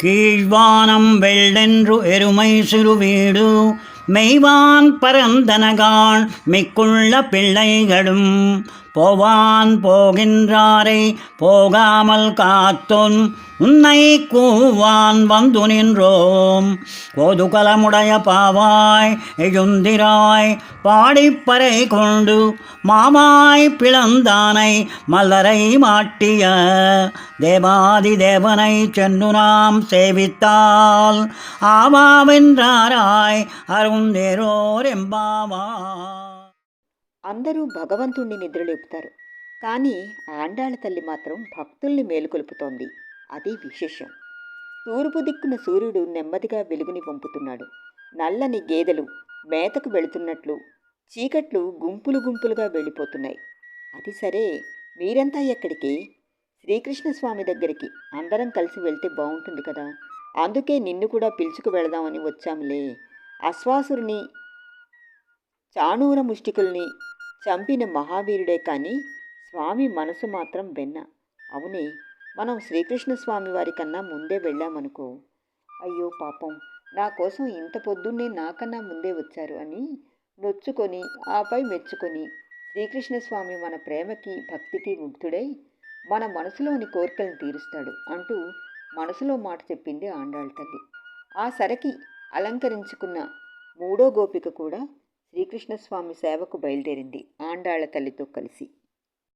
கீழ்வானம் வெள்ளென்று எருமை சிறுவீடு மெய்வான் பரந்தனகான் மிக்குள்ள பிள்ளைகளும் போவான் போகின்றாரை போகாமல் காத்தொன் உன்னை கூவான் வந்து நின்றோம். கோதுகலமுடைய பாவாய் எழுந்திராய் பாடிப்பறை கொண்டு மாமாய் பிளந்தானை மலரை மாட்டிய தேவாதி தேவனை சென்று நாம் சேவித்தால் ஆவாவென்றாராய் அருந்தேரோர் எம்பாவா అందరూ భగవంతుణ్ణి నిద్రలేపుతారు. కానీ ఆండాళ్ళ తల్లి మాత్రం భక్తుల్ని మేలుకొలుపుతోంది. అది విశేషం. తూర్పు దిక్కున సూర్యుడు నెమ్మదిగా వెలుగుని పంపుతున్నాడు నల్లని గేదెలు మేతకు వెళుతున్నట్లు చీకట్లు గుంపులు గుంపులుగా వెళ్ళిపోతున్నాయి. అది సరే మీరంతా ఎక్కడికి? శ్రీకృష్ణ స్వామి దగ్గరికి. అందరం కలిసి వెళ్తే బాగుంటుంది కదా. అందుకే నిన్ను కూడా పిలుచుకు వెళదామని వచ్చాంలే. అశ్వాసురుని చాణూర ముష్టికుల్ని చంపిన మహావీరుడే కానీ స్వామి మనసు మాత్రం వెన్న. అవునే మనం శ్రీకృష్ణ స్వామి వారి కన్నా ముందే వెళ్ళామనుకో. అయ్యో పాపం నా కోసం ఇంత పొద్దున్నే నాకన్నా ముందే వచ్చారు అని నొచ్చుకొని ఆపై మెచ్చుకొని శ్రీకృష్ణ స్వామి మన ప్రేమకి భక్తికి ముగ్ధుడై మన మనసులోని కోరికలను తీరుస్తాడు అంటూ మనసులో మాట చెప్పింది ఆండాళ్ళ తల్లి. ఆ సరకి అలంకరించుకున్న మూడో గోపిక కూడా శ్రీకృష్ణస్వామి సేవకు బయలుదేరింది. ఆండాళ్ళ తల్లితో కలిసి